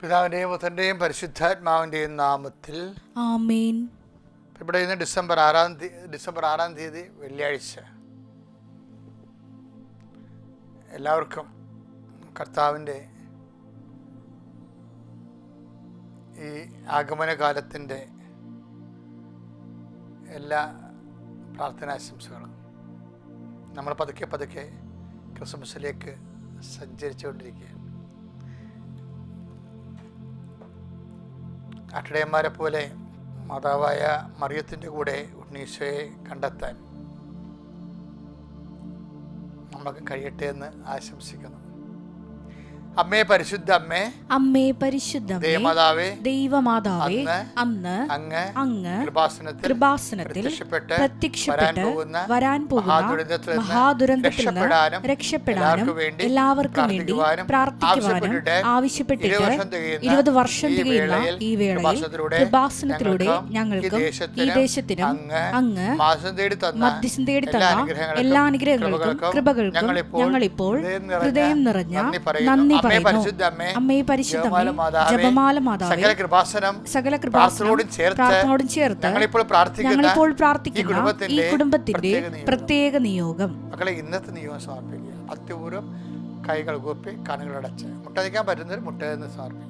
പിതാവിന്റെയും പുത്രന്റെയും പരിശുദ്ധാത്മാവിന്റെയും നാമത്തിൽ ആമേൻ. ഇവിടെ ഇന്ന് ഡിസംബർ ആറാം തീയതി ഡിസംബർ ആറാം തീയതി വെള്ളിയാഴ്ച. എല്ലാവർക്കും കർത്താവിന്റെ ഈ ആഗമനകാലത്തിന്റെ എല്ലാ പ്രാർത്ഥനാശംസകളും നമ്മൾ പതുക്കെ പതുക്കെ ക്രിസ്മസിലേക്ക് സഞ്ചരിച്ചുകൊണ്ടിരിക്കുകയാണ്. അട്ടിടയന്മാരെ പോലെ മാതാവായ മറിയത്തിന്റെ കൂടെ ഉണ്ണീശോയെ കണ്ടെത്താൻ നമുക്ക് കഴിയട്ടെ എന്ന് ആശംസിക്കുന്നു. അമ്മേ പരിശുദ്ധ അമ്മേ അമ്മേ പരിശുദ്ധ ദേവമാതാവേ ദൈവമാതാവേ അന്ന് അങ്ങ് അങ്ങ് കൃപാസനത്തിൽ കൃപാസനത്തിൽ പ്രത്യക്ഷപ്പെട്ട് വരാൻ പോകുന്ന മഹാദുരന്തത്തിൽ നിന്ന് രക്ഷപ്പെടാനും എല്ലാവർക്കും വേണ്ടി പ്രാർത്ഥിക്കുവാനും ആവശ്യപ്പെട്ടിട്ട് ഇരുപത് വർഷം തികയുന്ന ഈ വേളയിൽ കൃപാസനത്തിലൂടെ ഞങ്ങൾക്ക് ഈ ദേശത്തിനും അങ്ങ് മധ്യസ്ഥം തേടി എല്ലാ തന്ന എല്ലാ അനുഗ്രഹങ്ങൾക്കും കൃപകൾക്കും ഞങ്ങളിപ്പോൾ ഹൃദയം നിറഞ്ഞ നന്ദി പറയുന്നു. നന്ദി അമ്മേ പരിശുദ്ധ അമ്മേ, അമ്മേ ജപമാല സകല കൃപാസനം സകല കൃപാസനോടും ചേർത്ത് ഞങ്ങളിപ്പോൾ പ്രാർത്ഥിക്കുന്ന ഈ കുടുംബത്തിന്റെ കുടുംബത്തിന്റെ പ്രത്യേക നിയോഗം. പ്രത്യേക നിയോഗം മക്കളെ ഇന്നത്തെ നിയോഗം സമർപ്പിക്കുക അത്യപൂർവം കൈകൾ കൂപ്പി കണ്ണുകളടച്ച് മുട്ടയ്ക്കാൻ പറ്റുന്നവർ മുട്ടയെന്ന് സമർപ്പിക്കുക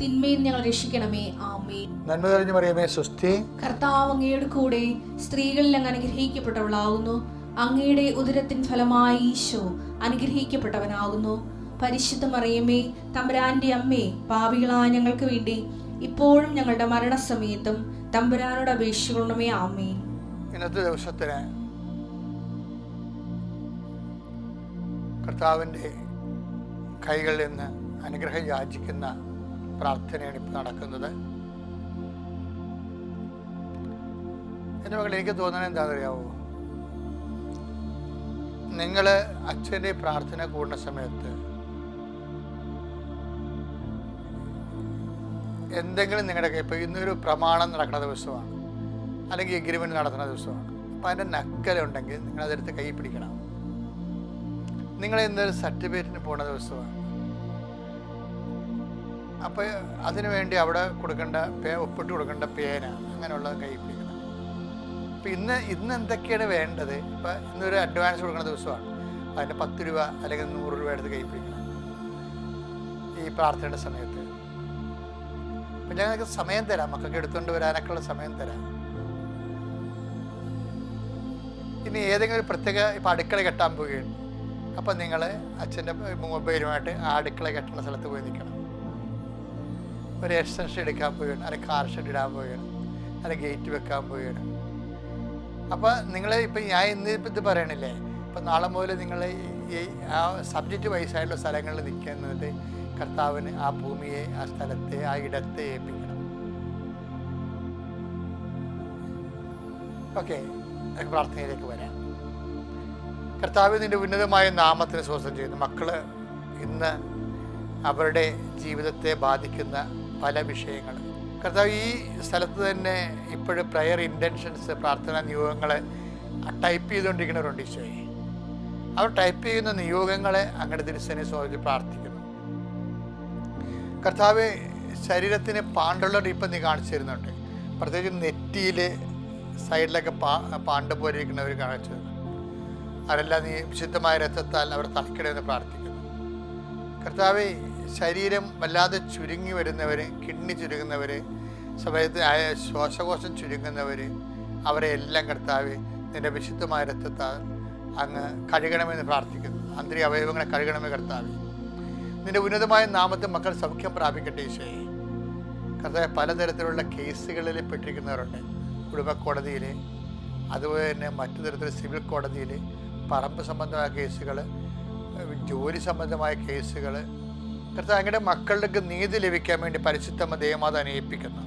തിന്മയിൽ ഞങ്ങൾ രക്ഷിക്കണമേ. ആമേ നന്മ തെളിഞ്ഞു മറിയമേ കർത്താവ് അങ്ങയുടെ കൂടെ സ്ത്രീകളിൽ അങ്ങ് അനുഗ്രഹിക്കപ്പെട്ടവളാകുന്നു. അങ്ങയുടെ ഉദരത്തിൻ ഫലമായി ഈശോ അനുഗ്രഹിക്കപ്പെട്ടവനാകുന്നു. പരിശുദ്ധ മറിയമേ തമ്പുരാന്റെ അമ്മേ പാപികളായ ഞങ്ങൾക്ക് വേണ്ടി ഇപ്പോഴും ഞങ്ങളുടെ മരണസമയത്തും തമ്പുരാനോട് അപേക്ഷിക്കണമേ. ആമേ ഇന്നത്തെ ദിവസത്തിന് കർത്താവിന്റെ കൈകളിൽ നിന്ന് അനുഗ്രഹം യാചിക്കുന്ന പ്രാർത്ഥനയാണ് ഇപ്പോൾ നടക്കുന്നത്. എന്റെ മകൾ എനിക്ക് തോന്നുന്നത് എന്താണെന്ന് അറിയാവോ നിങ്ങൾ അച്ഛന്റെ പ്രാർത്ഥന കൂടുന്ന സമയത്ത് എന്തെങ്കിലും നിങ്ങളുടെ ഇപ്പോൾ ഇന്നൊരു പ്രമാണം നടക്കുന്ന ദിവസമാണ്. അല്ലെങ്കിൽ എഗ്രിമെന്റ് നടത്തുന്ന ദിവസമാണ്. അപ്പോൾ അതിന്റെ നക്കലുണ്ടെങ്കിൽ നിങ്ങളതെടുത്ത് കൈ പിടിക്കണം. നിങ്ങൾ ഇന്നൊരു സർട്ടിഫിക്കറ്റിന് പോകുന്ന ദിവസമാണ്. അപ്പോൾ അതിനു വേണ്ടി അവിടെ കൊടുക്കേണ്ട പേ ഒപ്പിട്ട് കൊടുക്കേണ്ട പേന അങ്ങനെയുള്ള കൈ അപ്പോൾ ഇന്ന് ഇന്ന് എന്തൊക്കെയാണ് വേണ്ടത്? ഇപ്പോൾ ഇന്നൊരു അഡ്വാൻസ് കൊടുക്കുന്ന ദിവസമാണ്. അതിന്റെ പത്ത് രൂപ അല്ലെങ്കിൽ നൂറ് രൂപ എടുത്ത് കൈ ഈ പ്രാർത്ഥനയുടെ സമയത്ത്. അപ്പം ഞങ്ങൾക്ക് സമയം തരാം. മക്കൾക്ക് എടുത്തുകൊണ്ട് വരാനൊക്കെയുള്ള സമയം തരാം. ഇനി ഏതെങ്കിലും ഒരു പ്രത്യേക ഇപ്പം അടുക്കള കെട്ടാൻ പോവുകയാണ്. അപ്പം നിങ്ങൾ അച്ഛന്റെ മൊബൈലുമായിട്ട് ആ അടുക്കള കെട്ടുന്ന സ്ഥലത്ത് പോയി നിൽക്കണം. ഒരു എക്സ്റ്റൻഷൻ എടുക്കാൻ പോവുകയാണ്. അല്ലെങ്കിൽ കാർ ഷെഡ് ഇടാൻ പോവുകയാണ്. അല്ലെങ്കിൽ ഗേറ്റ് വെക്കാൻ പോവുകയാണ്. അപ്പോൾ നിങ്ങൾ ഇപ്പം ഞാൻ ഇന്ന് ഇപ്പം ഇത് പറയണില്ലേ? ഇപ്പം നാളെ മുതൽ നിങ്ങൾ ഈ ആ സബ്ജക്റ്റ് വൈസായിട്ടുള്ള സ്ഥലങ്ങളിൽ നിൽക്കുന്നത് കർത്താവിന് ആ ഭൂമിയെ ആ സ്ഥലത്തെ ആ ഇടത്തെ ഏൽപ്പിക്കണം. ഓക്കെ പ്രാർത്ഥനയിലേക്ക് വരാം. കർത്താവ് നിന്റെ ഉന്നതമായ നാമത്തിന് സ്വസ്ഥം ചെയ്യുന്നു. മക്കൾ ഇന്ന് അവരുടെ ജീവിതത്തെ ബാധിക്കുന്ന പല വിഷയങ്ങൾ. കർത്താവ് ഈ സ്ഥലത്ത് തന്നെ ഇപ്പോഴും പ്രയർ ഇന്റൻഷൻസ് പ്രാർത്ഥനാ നിയോഗങ്ങൾ ടൈപ്പ് ചെയ്തുകൊണ്ടിരിക്കുന്നവരുണ്ട് ഈശോയെ. അവർ ടൈപ്പ് ചെയ്യുന്ന നിയോഗങ്ങളെ അങ്ങടെ തിരുസനെ സ്വാമി പ്രാർത്ഥിക്കുന്നു. കർത്താവ് ശരീരത്തിന് പാണ്ടുള്ള ഇപ്പം നീ കാണിച്ചു തരുന്നുണ്ട്. പ്രത്യേകിച്ച് നെറ്റിയിൽ സൈഡിലൊക്കെ പാ പാണ്ട് പോലെ ഇരിക്കുന്നവർ കാണിച്ചു തരുന്നു. അവരെല്ലാം നീ വിശുദ്ധമായ രക്തത്താൽ അവർ തളയ്ക്കണമെന്ന് പ്രാർത്ഥിക്കുന്നു. കർത്താവ് ശരീരം വല്ലാതെ ചുരുങ്ങി വരുന്നവർ കിഡ്നി ചുരുങ്ങുന്നവർ സമയത്ത് ശ്വാസകോശം ചുരുങ്ങുന്നവർ അവരെ എല്ലാം കർത്താവ് നിന്റെ വിശുദ്ധമായ രക്തത്താൽ അങ്ങ് കഴുകണമെന്ന് പ്രാർത്ഥിക്കുന്നു. ആന്തരിക അവയവങ്ങളെ കഴുകണമെന്ന് കർത്താവ്. നിന്റെ ഉന്നതമായ നാമത്തെ മക്കൾ സൗഖ്യം പ്രാപിക്കട്ടെ ഈശോയെ. കർത്താവ് പലതരത്തിലുള്ള കേസുകളിൽ പെട്ടിരിക്കുന്നവരുണ്ട്. കുടുംബ കോടതിയിൽ അതുപോലെ തന്നെ മറ്റു തരത്തിൽ സിവിൽ കോടതിയിൽ പറമ്പ് സംബന്ധമായ കേസുകൾ ജോലി സംബന്ധമായ കേസുകൾ കർത്താവ് അങ്ങയുടെ നീതി ലഭിക്കാൻ വേണ്ടി പരിശുദ്ധമ്മ ദേവമാത അനുയിപ്പിക്കുന്നു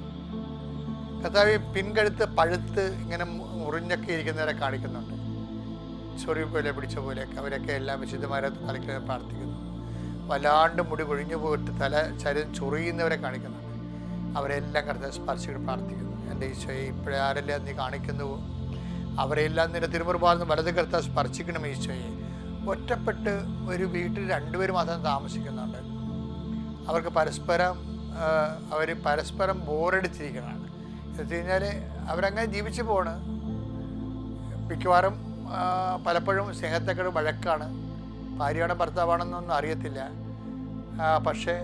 കർത്താവ് പിൻകഴുത്ത് പഴുത്ത് ഇങ്ങനെ മുറിഞ്ഞൊക്കെ ഇരിക്കുന്നവരെ കാണിക്കുന്നുണ്ട്. ചൊറി പോലെ പിടിച്ച പോലെയൊക്കെ അവരൊക്കെ എല്ലാം വിശുദ്ധമാരെ തലയ്ക്ക് പ്രാർത്ഥിക്കുന്നു. വല്ലാണ്ട് മുടി കൊഴിഞ്ഞു പോയിട്ട് തല ചരി ചൊറിയുന്നവരെ കാണിക്കുന്നുണ്ട്. അവരെല്ലാം കർത്താവ് സ്പർശിച്ച് പ്രാർത്ഥിക്കുന്നു. എന്റെ ഈശോയെ ഇപ്പോഴേ ആരെല്ലാം നീ കാണിക്കുന്നുവോ അവരെല്ലാം നിന്റെ തിരുമുറുപാടുന്ന വലത് കർത്താവ് സ്പർശിക്കണം ഈശോയെ. ഒറ്റപ്പെട്ട് ഒരു വീട്ടിൽ രണ്ടുപേർ മാത്രം താമസിക്കുന്നുണ്ട്. അവർക്ക് പരസ്പരം അവർ പരസ്പരം ബോറടിച്ചിരിക്കുന്നതാണ് എന്ന് വെച്ച് കഴിഞ്ഞാൽ അവരങ്ങനെ ജീവിച്ചു പോണ്. മിക്കവാറും പലപ്പോഴും സ്നേഹത്തെക്കാളും വഴക്കാണ്. ഭാര്യയാണോ ഭർത്താവാണെന്നൊന്നും അറിയത്തില്ല. പക്ഷേ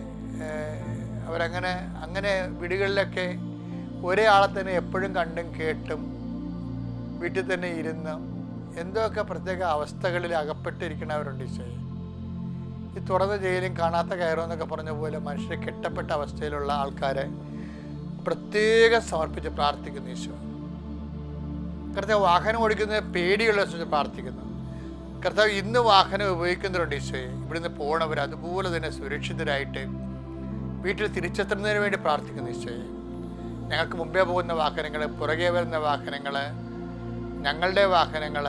അവരങ്ങനെ അങ്ങനെ വീടുകളിലൊക്കെ ഒരേ ആളെ തന്നെ എപ്പോഴും കണ്ടും കേട്ടും വീട്ടിൽ തന്നെ ഇരുന്ന് എന്തൊക്കെ പ്രത്യേക അവസ്ഥകളിൽ അകപ്പെട്ടിരിക്കണവരുണ്ട് ഈശോയെ. ഈ തുറന്ന ജയിലും കാണാത്ത കയറും എന്നൊക്കെ പറഞ്ഞ പോലെ മനുഷ്യരെ കെട്ടപ്പെട്ട അവസ്ഥയിലുള്ള ആൾക്കാരെ പ്രത്യേകം സമർപ്പിച്ച് പ്രാർത്ഥിക്കുന്നു ഈശോ. കർത്താവ് വാഹനം ഓടിക്കുന്നത് പേടിയുള്ള ദിവസം പ്രാർത്ഥിക്കുന്നു. കർത്താവ് ഇന്ന് വാഹനം ഉപയോഗിക്കുന്നവരുണ്ട് ഈശോയെ. ഇവിടുന്ന് പോകണവർ അതുപോലെ തന്നെ സുരക്ഷിതരായിട്ട് വീട്ടിൽ തിരിച്ചെത്തുന്നതിന് വേണ്ടി പ്രാർത്ഥിക്കുന്നു ഈശോയെ. ഞങ്ങൾക്ക് മുമ്പേ പോകുന്ന വാഹനങ്ങൾ പുറകെ വരുന്ന വാഹനങ്ങൾ ഞങ്ങളുടെ വാഹനങ്ങൾ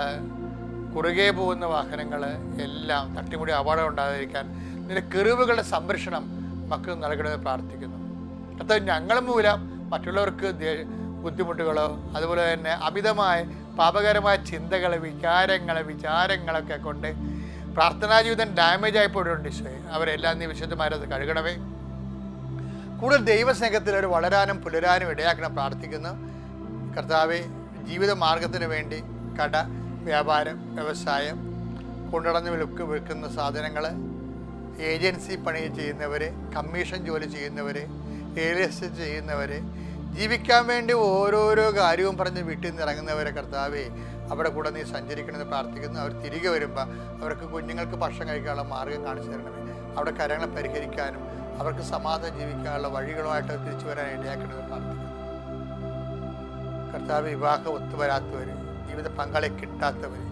കുറുകെ പോകുന്ന വാഹനങ്ങൾ എല്ലാം തട്ടിമുടി അപകടം ഉണ്ടാകാതിരിക്കാൻ നിന്റെ കെറിവുകളുടെ സംരക്ഷണം മക്കൾ നൽകണമെന്ന് പ്രാർത്ഥിക്കുന്നു. അത് ഞങ്ങൾ മൂലം മറ്റുള്ളവർക്ക് ബുദ്ധിമുട്ടുകളോ അതുപോലെ തന്നെ അമിതമായ പാപകരമായ ചിന്തകൾ വികാരങ്ങൾ വിചാരങ്ങളൊക്കെ കൊണ്ട് പ്രാർത്ഥനാ ജീവിതം ഡാമേജ് ആയിപ്പോയിട്ടുണ്ട് ഈശോയെ. അവരെല്ലാം നീ വിശുദ്ധമാരത് കഴുകണമേ. കൂടുതൽ ദൈവസ്നേഹത്തിൽ അവർ വളരാനും പുലരാനും ഇടയാക്കണം പ്രാർത്ഥിക്കുന്നു. കർത്താവെ ജീവിത മാർഗത്തിന് വേണ്ടി കട വ്യാപാരം വ്യവസായം കൊണ്ടടഞ്ഞ് വിൽക്ക് വിൽക്കുന്ന സാധനങ്ങൾ ഏജൻസി പണി ചെയ്യുന്നവർ കമ്മീഷൻ ജോലി ചെയ്യുന്നവർ റിയൽ എസ്റ്റേറ്റ് ചെയ്യുന്നവർ ജീവിക്കാൻ വേണ്ടി ഓരോരോ കാര്യവും പറഞ്ഞ് വീട്ടിൽ നിന്ന് ഇറങ്ങുന്നവരെ കർത്താവേ അവിടെ കൂടെ നീ സഞ്ചരിക്കണമെന്ന് പ്രാർത്ഥിക്കുന്നു. അവർ തിരികെ വരുമ്പോൾ അവർക്ക് കുഞ്ഞുങ്ങൾക്ക് ഭക്ഷണം കഴിക്കാനുള്ള മാർഗം കാണിച്ചു തരണമേ. അവിടെ കരങ്ങളെ പരിഹരിക്കാനും അവർക്ക് സമാധാനം ജീവിക്കാനുള്ള വഴികളുമായിട്ട് തിരിച്ചു വരാൻ ഇടയാക്കണമെന്ന് പ്രാർത്ഥിക്കുന്നു. കർത്താവ് വിവാഹം ഒത്തുവരാത്തവർ ജീവിത പങ്കാളിയെ കിട്ടാത്തവർ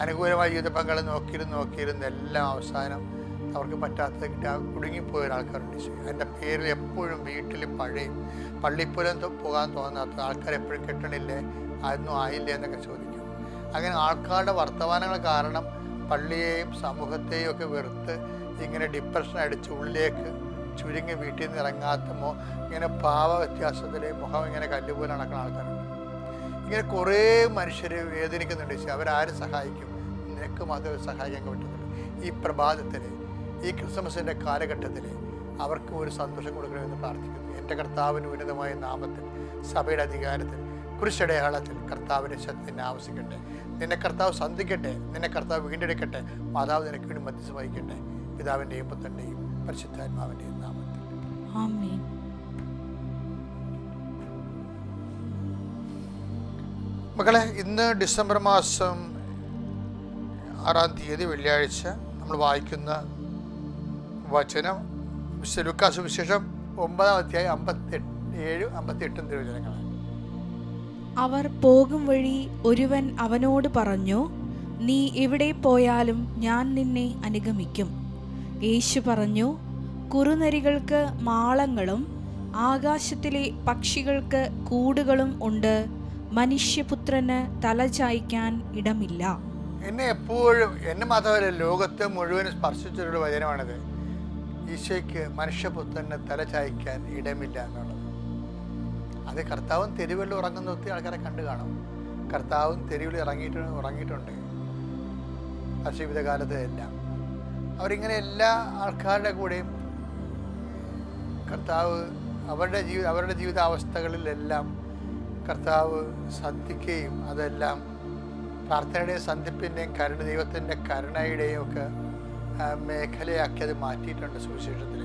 അനുകൂലമായ ജീവിത പങ്കാളി നോക്കിയിരുന്ന് നോക്കിയിരുന്ന് എല്ലാം അവസാനം അവർക്ക് പറ്റാത്തത് കിട്ടാ. കുടുങ്ങിപ്പോയ ഒരാൾക്കാരുണ്ട്. എന്റെ പേരിൽ എപ്പോഴും വീട്ടിൽ പഴയ പള്ളിപ്പുരം പോകാൻ തോന്നാത്ത ആൾക്കാർ എപ്പോഴും കിട്ടണില്ലേ? അതൊന്നും ആയില്ലേ എന്നൊക്കെ ചോദിക്കും. അങ്ങനെ ആൾക്കാരുടെ വർത്തമാനങ്ങൾ കാരണം പള്ളിയെയും സമൂഹത്തെയും ഒക്കെ വെറുത്ത് ഇങ്ങനെ ഡിപ്രഷൻ അടിച്ച് ഉള്ളിലേക്ക് ചുരുങ്ങി വീട്ടിൽ നിന്ന് ഇറങ്ങാത്തമോ ഇങ്ങനെ ഭാവ വ്യത്യാസത്തിൽ മുഖം ഇങ്ങനെ കല്ലുപോലെ നടക്കുന്ന ആൾക്കാരുണ്ട്. ഇങ്ങനെ കുറേ മനുഷ്യർ വേദനിക്കുന്നുണ്ട്. പക്ഷേ അവരാരും സഹായിക്കും. നിനക്ക് മാത്രമേ സഹായിക്കാൻ പറ്റുന്നുള്ളൂ ഈ പ്രഭാതത്തിൽ ഈ ക്രിസ്മസിന്റെ കാലഘട്ടത്തിൽ അവർക്ക് ഒരു സന്തോഷം കൊടുക്കണമെന്ന് പ്രാർത്ഥിക്കുന്നു. എന്റെ കർത്താവിന് ഉന്നതമായ നാമത്തിൽ സഭയുടെ അധികാരത്തിൽ കുരിശടയാളത്തിൽ കർത്താവിന്റെ ശക്തി നിന്നെ ആവശ്യിക്കട്ടെ. നിന്നെ കർത്താവ് സന്ധിക്കട്ടെ. നിന്നെ കർത്താവ് വീണ്ടെടുക്കട്ടെ. മാതാവ് നിനക്ക് വേണ്ടി മധ്യസ്ഥ വഹിക്കട്ടെ. പിതാവിന്റെയും പുത്രന്റെയും പരിശുദ്ധാത്മാവിന്റെയും നാമത്തിൽ. ആമേൻ. മക്കളെ ഇന്ന് ഡിസംബർ മാസം ആറാം തീയതി വെള്ളിയാഴ്ച നമ്മൾ വായിക്കുന്ന വചനം. വിശുദ്ധ ലുക്കാസ് വിശേഷം ഒമ്പതാം അധ്യായം അമ്പത്തെട്ട് ഏഴ് അമ്പത്തെട്ടും തിരുവചനങ്ങളാണ്. അവർ പോകും വഴി ഒരുവൻ അവനോട് പറഞ്ഞു നീ എവിടെ പോയാലും ഞാൻ നിന്നെ അനുഗമിക്കും. യേശു പറഞ്ഞു കുറുനരികൾക്ക് മാളങ്ങളും ആകാശത്തിലെ പക്ഷികൾക്ക് കൂടുകളും ഉണ്ട്. മനുഷ്യപുത്രന് തലചായ്ക്കാൻ ഇടമില്ല. എന്നെ എപ്പോഴും എന്നെ മാത്രമല്ല ലോകത്തെ മുഴുവൻ സ്പർശിച്ചൊരു വചനമാണിത്. ഈശോയ്ക്ക് മനുഷ്യപുത്രന് തലചായ്ക്കാൻ ഇടമില്ല എന്നുള്ളത്. അത് കർത്താവും തെരുവിൽ ഉറങ്ങുന്ന ഒത്തിരി ആൾക്കാരെ കണ്ടു കാണും. കർത്താവും തെരുവിൽ ഇറങ്ങിയിട്ട് ഉറങ്ങിയിട്ടുണ്ട്. അശീവിതകാലത്ത് എല്ലാം. അവരിങ്ങനെ എല്ലാ ആൾക്കാരുടെ കൂടെയും കർത്താവ് അവരുടെ ജീവിത അവരുടെ ജീവിതാവസ്ഥകളിലെല്ലാം കർത്താവ് സന്ധിക്കുകയും അതെല്ലാം പ്രാർത്ഥനയുടെയും സന്ധിപ്പിന്റെയും കരുണ ദൈവത്തിന്റെ കരുണയുടെയും ഒക്കെ മേഖലയാക്കി അത് മാറ്റിയിട്ടുണ്ട് സുവിശേഷത്തിൽ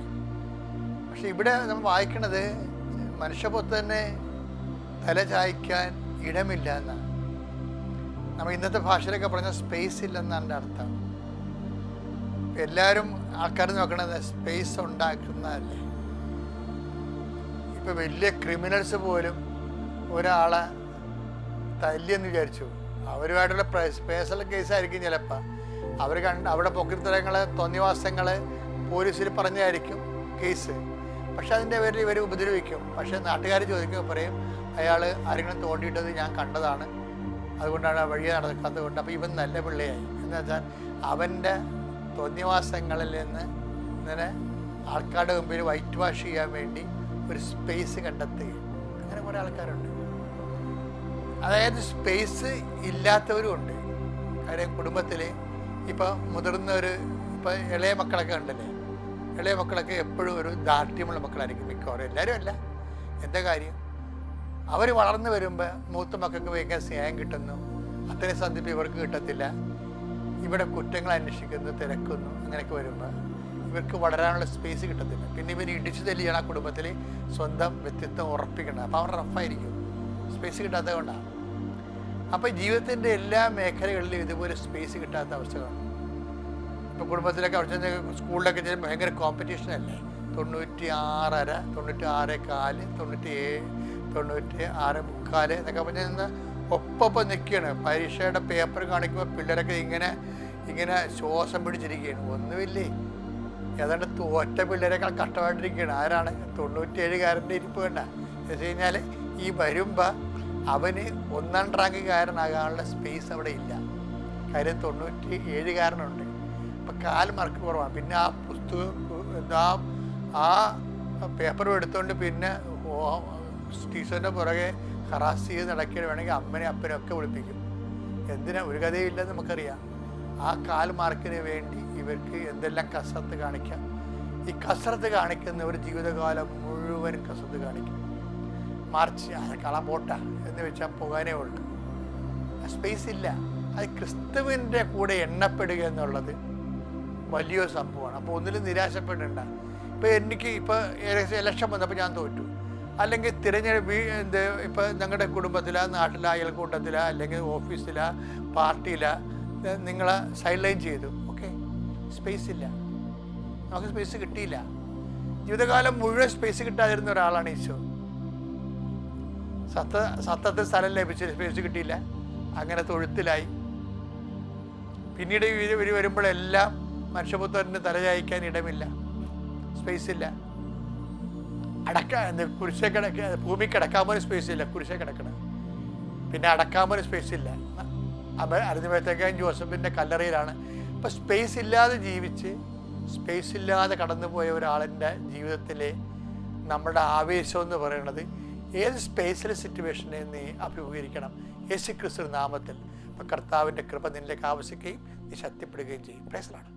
പക്ഷെ ഇവിടെ നമ്മൾ വായിക്കുന്നത് മനുഷ്യപുത്രനെ തല ചായ്ക്കാൻ ഇടമില്ല എന്നാണ്. നമ്മൾ ഇന്നത്തെ ഭാഷയിലൊക്കെ പറഞ്ഞ സ്പേസ് ഇല്ലെന്നാണ് എന്റെ അർത്ഥം. എല്ലാവരും ആൾക്കാർ നോക്കണത് സ്പേസ് ഉണ്ടാക്കുന്നതല്ലേ. ഇപ്പം വലിയ ക്രിമിനൽസ് പോലും ഒരാളെ തല്ലിയെന്ന് വിചാരിച്ചു. അവരുമായിട്ടുള്ള സ്പേഷ്യൽ കേസായിരിക്കും ചിലപ്പോൾ അവർ കണ്ട് അവിടെ പൊക്കിത്തരങ്ങൾ തോന്നിവാസങ്ങൾ പോലീസിൽ പറഞ്ഞായിരിക്കും കേസ്. പക്ഷെ അതിന്റെ പേരിൽ ഇവർ ഉപദ്രവിക്കും. പക്ഷേ നാട്ടുകാർ ചോദിക്കുമ്പോൾ പറയും അയാൾ ആരെങ്കിലും തോണ്ടിയിട്ടത് ഞാൻ കണ്ടതാണ്. അതുകൊണ്ടാണ് ആ വഴി നടക്കാത്തത് കൊണ്ട്. അപ്പോൾ ഇവൻ നല്ല പിള്ളയായി. എന്ന് വെച്ചാൽ അവന്റെ തോന്നിവാസങ്ങളിൽ നിന്ന് ഇങ്ങനെ ആൾക്കാരുടെ മുമ്പിൽ വൈറ്റ് വാഷ് ചെയ്യാൻ വേണ്ടി ഒരു സ്പേസ് കണ്ടെത്തുകയും കുറേ ആൾക്കാരുണ്ട്. അതായത് സ്പേസ് ഇല്ലാത്തവരും ഉണ്ട്. കാര്യം കുടുംബത്തിൽ ഇപ്പം മുതിർന്നവർ ഇപ്പം ഇളയ മക്കളൊക്കെ ഉണ്ടല്ലേ? ഇളയ മക്കളൊക്കെ എപ്പോഴും ഒരു ദാർഢ്യമുള്ള മക്കളായിരിക്കും മിക്കവാറും. എല്ലാവരും അല്ല. എന്താ കാര്യം? അവർ വളർന്നു വരുമ്പോൾ മൂത്ത മക്കൾക്ക് ഭയങ്കര സ്നേഹം കിട്ടുന്നു. അത്രയും സന്ധിപ്പ് ഇവർക്ക് കിട്ടത്തില്ല. ഇവിടെ കുറ്റങ്ങൾ അന്വേഷിക്കുന്നു തിരക്കുന്നു അങ്ങനെയൊക്കെ വരുമ്പോൾ ഇവർക്ക് വളരാനുള്ള സ്പേസ് കിട്ടത്തില്ല. പിന്നെ ഇവർ ഇടിച്ചു തെല്ലിയാണ് ആ കുടുംബത്തിൽ സ്വന്തം വ്യക്തിത്വം ഉറപ്പിക്കണം അപ്പോൾ അവർ റഫായിരിക്കും. സ്പേസ് കിട്ടാത്തത് കൊണ്ടാണ് അപ്പോൾ ജീവിതത്തിന്റെ എല്ലാ മേഖലകളിലും ഇതുപോലെ സ്പേസ് കിട്ടാത്ത അവസ്ഥകളാണ്. ഇപ്പോൾ കുടുംബത്തിലൊക്കെ അവിടെ ചെന്ന് സ്കൂളിലൊക്കെ ചെല്ലുമ്പോൾ ഭയങ്കര കോമ്പറ്റീഷൻ അല്ലേ? തൊണ്ണൂറ്റി ആറര തൊണ്ണൂറ്റി ആറ് കാൽ തൊണ്ണൂറ്റി ഏഴ് തൊണ്ണൂറ്റി ആറ് മുക്കാൽ എന്നൊക്കെ പറഞ്ഞ് നിന്ന് ഒപ്പം നിൽക്കുകയാണ് പരീക്ഷയുടെ പേപ്പർ കാണിക്കുമ്പോൾ പിള്ളേരൊക്കെ ഇങ്ങനെ ഇങ്ങനെ ശ്വാസം പിടിച്ചിരിക്കുകയാണ്. ഒന്നുമില്ലേ? ഏതാണ്ട് തോറ്റ പിള്ളേരെക്കാൾ കഷ്ടമായിട്ടിരിക്കുകയാണ്. ആരാണ്? തൊണ്ണൂറ്റിയേഴുകാരന്റെ ഇരിപ്പ് കണ്ട. എന്ന് വെച്ച് കഴിഞ്ഞാൽ ഈ വരുമ്പോൾ അവന് ഒന്നാം റാങ്കുകാരനാകാനുള്ള സ്പേസ് അവിടെ ഇല്ല. കാര്യം തൊണ്ണൂറ്റി ഏഴുകാരനുണ്ട് അപ്പം കാൽ മാർക്ക് കുറവാണ് പിന്നെ ആ പുസ്തകം എന്താ ആ പേപ്പറും എടുത്തുകൊണ്ട് പിന്നെ ടീച്ചറിന്റെ പുറകെ ഹറാസ് ചെയ്ത് നടക്കുകയാണ് വേണമെങ്കിൽ അമ്മനെ അപ്പനെ ഒക്കെ വിളിപ്പിക്കും. എന്തിനാ? ഒരു കഥയില്ലെന്ന് നമുക്കറിയാം. ആ കാൽമാർക്കിന് വേണ്ടി ഇവർക്ക് എന്തെല്ലാം കസരത്ത് കാണിക്കാം? ഈ കസരത്ത് കാണിക്കുന്നവർ ജീവിതകാലം മുഴുവൻ കസരത്ത് കാണിക്കും. മാർച്ച് അത് കള പോട്ട എന്ന് വെച്ചാൽ പോകാനേ ഉള്ളൂ. സ്പേസ് ഇല്ല. അത് ക്രിസ്തുവിന്റെ കൂടെ എണ്ണപ്പെടുക എന്നുള്ളത് വലിയൊരു സംഭവമാണ്. അപ്പോൾ ഒന്നിലും നിരാശപ്പെടേണ്ട. ഇപ്പോൾ എനിക്ക് ഇപ്പോൾ ഇലക്ഷൻ വന്നപ്പോൾ ഞാൻ തോറ്റു. അല്ലെങ്കിൽ തിരഞ്ഞെടുപ്പ് എന്ത് ഇപ്പോൾ ഞങ്ങളുടെ കുടുംബത്തിലാ നാട്ടിലാ അയൽക്കൂട്ടത്തിലാ അല്ലെങ്കിൽ ഓഫീസിലാ പാർട്ടിയിലാ നിങ്ങളെ സൈഡ് ലൈൻ ചെയ്തു. ഓക്കെ സ്പേസ് ഇല്ല. നമുക്ക് സ്പേസ് കിട്ടിയില്ല. ജീവിതകാലം മുഴുവൻ സ്പേസ് കിട്ടാതിരുന്ന ഒരാളാണ് ഈശോ. സത്ത സത്തത്തിൽ സ്ഥലം ലഭിച്ച സ്പേസ് കിട്ടിയില്ല. അങ്ങനെ തൊഴുത്തിലായി. പിന്നീട് ഇവർ വരുമ്പോഴെല്ലാം മനുഷ്യപുത്രന് തലചായിക്കാൻ ഇടമില്ല. സ്പേസ് ഇല്ല. അടക്ക എന്ത് കുരിശെ കിടക്ക ഭൂമി കിടക്കാൻ പോലും സ്പേസ് ഇല്ല കുരിശെ കിടക്കണം. പിന്നെ അടക്കാൻ പോലും സ്പേസ് ഇല്ല. അരുതിമത്തേക്കും ജോസഫിന്റെ കല്ലറയിലാണ്. അപ്പം സ്പേസ് ഇല്ലാതെ ജീവിച്ച് സ്പേസ് ഇല്ലാതെ കടന്നു പോയ ഒരാളിന്റെ ജീവിതത്തിലെ നമ്മുടെ ആവേശം എന്ന് പറയുന്നത് ഏത് സ്പേസിലെ സിറ്റുവേഷനെ നീ അഭിമുഖീകരിക്കണം? യേശു ക്രിസ്തു നാമത്തിൽ. അപ്പം കർത്താവിന്റെ കൃപ നിന്നിലേക്ക് ആവശ്യിക്കുകയും നീ ശക്തിപ്പെടുകയും ചെയ്യും. പ്രേസലാണ്